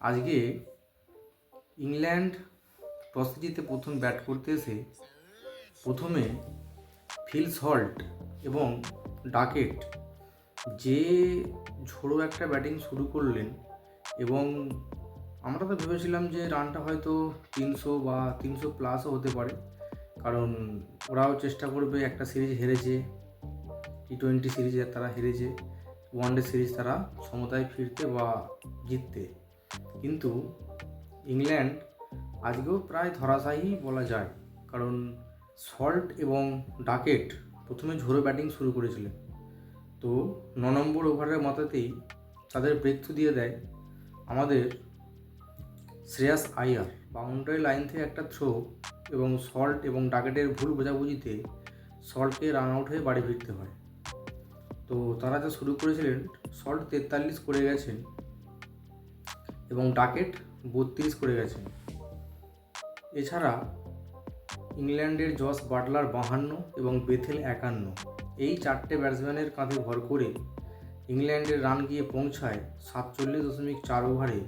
আজকে England toss জিতে প্রথম ব্যাট করতে এসে প্রথমে ফিল সল্ট এবং ডাকেট যে ঝোড়ো একটা ব্যাটিং শুরু করলেন এবং আমরা তো ভেবেছিলাম যে রানটা হয়তো তিনশো বা তিনশো প্লাসও হতে পারে। কারণ ওরাও চেষ্টা করবে একটা সিরিজ হেরেছে টি টোয়েন্টি সিরিজে তারা হেরেছে ওয়ানডে সিরিজ তারা সমতায় ফিরতে বা জিততে। কিন্তু ইংল্যান্ড আজকেও প্রায় ধরাশায়ী বলা যায়। কারণ সল্ট এবং ডাকেট প্রথমে ঝোড়ো ব্যাটিং শুরু করেছিলেন। তো ন নম্বর ওভারের মাথাতেই তাদের ব্রেক দিয়ে দেয় আমাদের শ্রেয়াস আয়ার। বাউন্ডারি লাইন থেকে একটা থ্রো এবং সল্ট এবং ডাকেটের ভুল বোঝাবুঝিতে সল্টকে রান আউট হয়ে বাড়ি ফিরতে হয়। তো তারা যা শুরু করেছিলেন, সল্ট তেতাল্লিশ করে গেছেন এবং ডাকেট বত্রিশ করে গেছেন এছাড়া ইংল্যান্ডের জস বাটলার বাহান্ন এবং বেথেল একান্ন। এই চারটে ব্যাটসম্যানের কাঁধে ভর করে ইংল্যান্ডের রান গিয়ে পৌঁছায় সাতচল্লিশ দশমিক চার ওভারে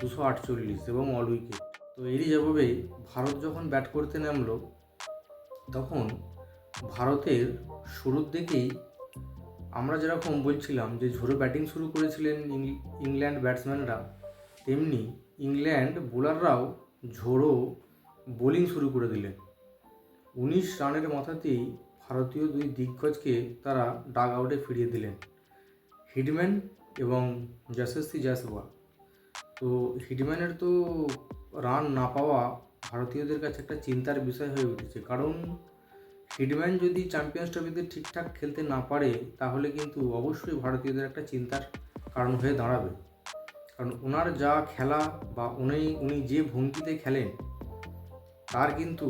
দুশো আটচল্লিশ এবং অল উইকেট তো এরই জবাবে ভারত যখন ব্যাট করতে নামলো, তখন ভারতের শুরুর দিকেই আমরা যেরকম বলছিলাম যে ঝোড়ো ব্যাটিং শুরু করেছিলেন ইংল্যান্ড ব্যাটসম্যানরা তেমনি ইংল্যান্ড বোলাররাও ঝোড়ো বোলিং শুরু করে দিলেন। উনিশ রানের মাথাতেই ভারতীয় দুই দিগ্গজকে তারা ডাগ আউটে ফিরিয়ে দিলেন হিডম্যান এবং যশস্বী জয়সওয়াল তো হিডম্যানের তো রান না পাওয়া ভারতীয়দের কাছে একটা চিন্তার বিষয় হয়ে উঠেছে। কারণ হিডম্যান যদি চ্যাম্পিয়ন্স ট্রফিতে ঠিকঠাক খেলতে না পারে, তাহলে কিন্তু অবশ্যই ভারতীয়দের একটা চিন্তার কারণ হয়ে দাঁড়াবে। কারণ ওনার যা খেলা বা উনি উনি যে ভঙ্গিতে খেলেন, তার কিন্তু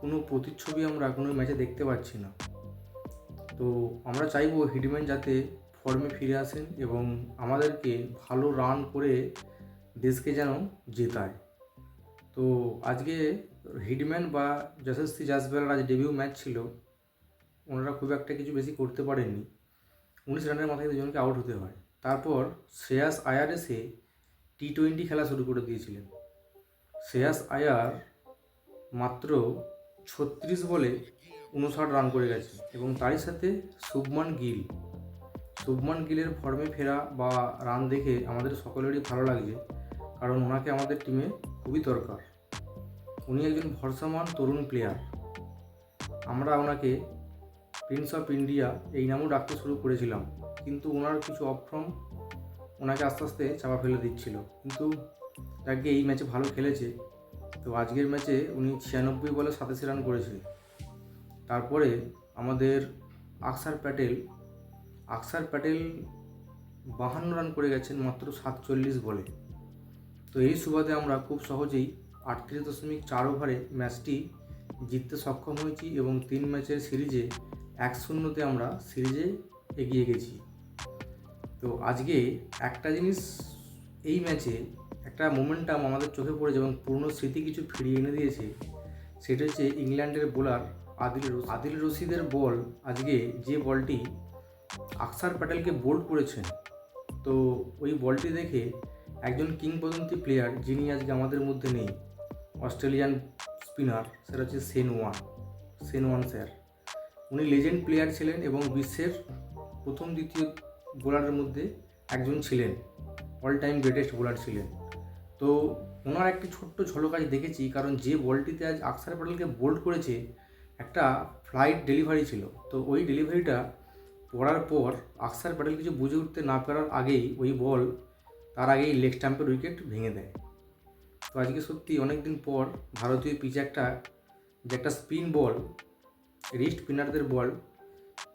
কোনো প্রতিচ্ছবি আমরা কোনো ম্যাচে দেখতে পাচ্ছি না। তো আমরা চাইব হিডম্যান যাতে ফর্মে ফিরে আসেন এবং আমাদেরকে ভালো রান করে দেশকে যেন জেতায়। তো আজকে হিডম্যান বা যশস্বী জাসবেলার আজ ডেবিউ ম্যাচ ছিল, ওনারা খুব একটা কিছু বেশি করতে পারেননি। উনিশ রানের মাথায় দুজনকে আউট হতে হয়। তারপর শ্রেয়াস আয়ার এসে টি টোয়েন্টি খেলা শুরু করে দিয়েছিলেন। শ্রেয়াস আয়ার মাত্র ছত্রিশ বলে উনষাট রান করে গেছে এবং তারই সাথে শুভমান গিল। শুভমান গিলের ফর্মে ফেরা বা রান দেখে আমাদের সকলেরই ভালো লাগছে, কারণ ওনাকে আমাদের টিমে খুবই দরকার। উনি একজন ভরসামান তরুণ প্লেয়ার আমরা ওনাকে প্রিন্স অফ ইন্ডিয়া এই নামও ডাকতে শুরু করেছিলাম, কিন্তু ওনার কিছু অফ্রম ওনাকে আস্তে আস্তে চাপা ফেলে দিচ্ছিল। কিন্তু যাকে এই ম্যাচে ভালো খেলেছে, তো আজকের ম্যাচে উনি ছিয়ানব্বই বলে সাতাশি রান করেছে তারপরে আমাদের আকসার প্যাটেল আকসার প্যাটেল বাহান্ন রান করে গেছেন মাত্র সাতচল্লিশ বলে। তো এই সুবাদে আমরা খুব সহজেই আটত্রিশ দশমিক চার ওভারে ম্যাচটি জিততে সক্ষম হয়েছি এবং তিন ম্যাচের সিরিজে এক শূন্যতে আমরা সিরিজে এগিয়ে গেছি। তো আজকে একটা জিনিস এই ম্যাচে একটা মোমেন্টাম আমাদের চোখে পড়েছে এবং পুরনো স্মৃতি কিছু ফিরিয়ে এনে দিয়েছে। সেটা হচ্ছে ইংল্যান্ডের বোলার আদিল আদিল রশিদের বল আজকে যে বলটি আকসার প্যাটেলকে বোল্ড করেছেন, তো ওই বলটি দেখে একজন কিংবদন্তি প্লেয়ার যিনি আজকে আমাদের মধ্যে নেই, অস্ট্রেলিয়ান স্পিনার সেটা হচ্ছে Shane Warne. Shane Warne sir. উনি লেজেন্ড প্লেয়ার ছিলেন এবং বিশ্বের প্রথম, দ্বিতীয় বোলারের মধ্যে একজন ছিলেন অল টাইম গ্রেটেস্ট বোলার ছিলেন। তো ওনার একটি ছোট্ট ঝলক আজ দেখেছি, কারণ যে বলটিতে আজ আকসার প্যাটেলকে বোল্ড করেছে, একটা ফ্লাইট ডেলিভারি ছিল। তো ওই ডেলিভারিটা পড়ার পর আকসার প্যাটেল কিছু বুঝে উঠতে না পারার আগেই ওই বল তার আগেই লেগ স্টাম্পের উইকেট ভেঙে দেয়। তো আজকে সত্যি অনেক দিন পর ভারতীয় পিচে একটা, যে একটা স্পিন বল রিস্ট স্পিনারদের বল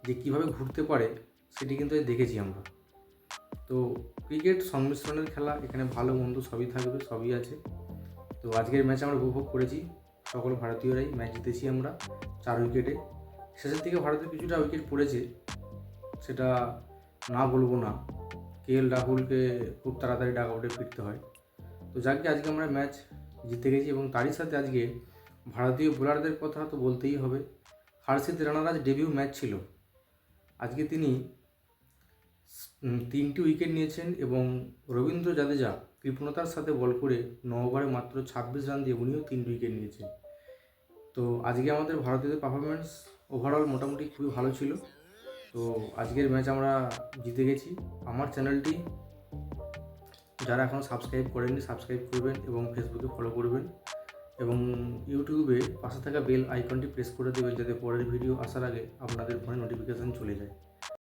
যে কীভাবে ঘুরতে পারে সেটি কিন্তু দেখেছি আমরা। তো ক্রিকেট সংমিশ্রণের খেলা, এখানে ভালো মন্দ সবই থাকবে, সবই আছে। তো আজকের ম্যাচ আমরা উপভোগ করেছি, সকল ভারতীয়রাই ম্যাচ জিতেছি আমরা চার উইকেটে শেষের দিকে ভারতের কিছুটা উইকেট পড়েছে, সেটা না বলব না। কে এল রাহুলকে খুব তাড়াতাড়ি ডাক আউটে ফিরতে হয়। তো যাকে আজকে আমরা ম্যাচ জিতে গেছি এবং তারই সাথে আজকে ভারতীয় বোলারদের কথা তো বলতেই হবে। হার্ষিত রানার আজ ডেবিউ ম্যাচ ছিল। আজকে তিনি তিনটি উইকেট নিয়েছেন এবং রবীন্দ্র জাদেজা কৃপণতার সাথে বল করে ন ওভারে মাত্র ছাব্বিশ রান দিয়ে উনিও তিন উইকেট নিয়েছেন। তো আজকে আমাদের ভারতীয়দের পারফরমেন্স ওভারঅল মোটামুটি খুবই ভালো ছিল। তো আজকের ম্যাচ আমরা জিতে গেছি। আমার চ্যানেলটি যারা এখন সাবস্ক্রাইব করেননি সাবস্ক্রাইব করবেন এবং ফেসবুকে ফলো করবেন এবং ইউটিউবে পাশে থাকা বেল আইকনটি প্রেস করে দেবেন যাতে পরের ভিডিও আসার আগে আপনাদের ফোনে নোটিফিকেশান চলে যায়।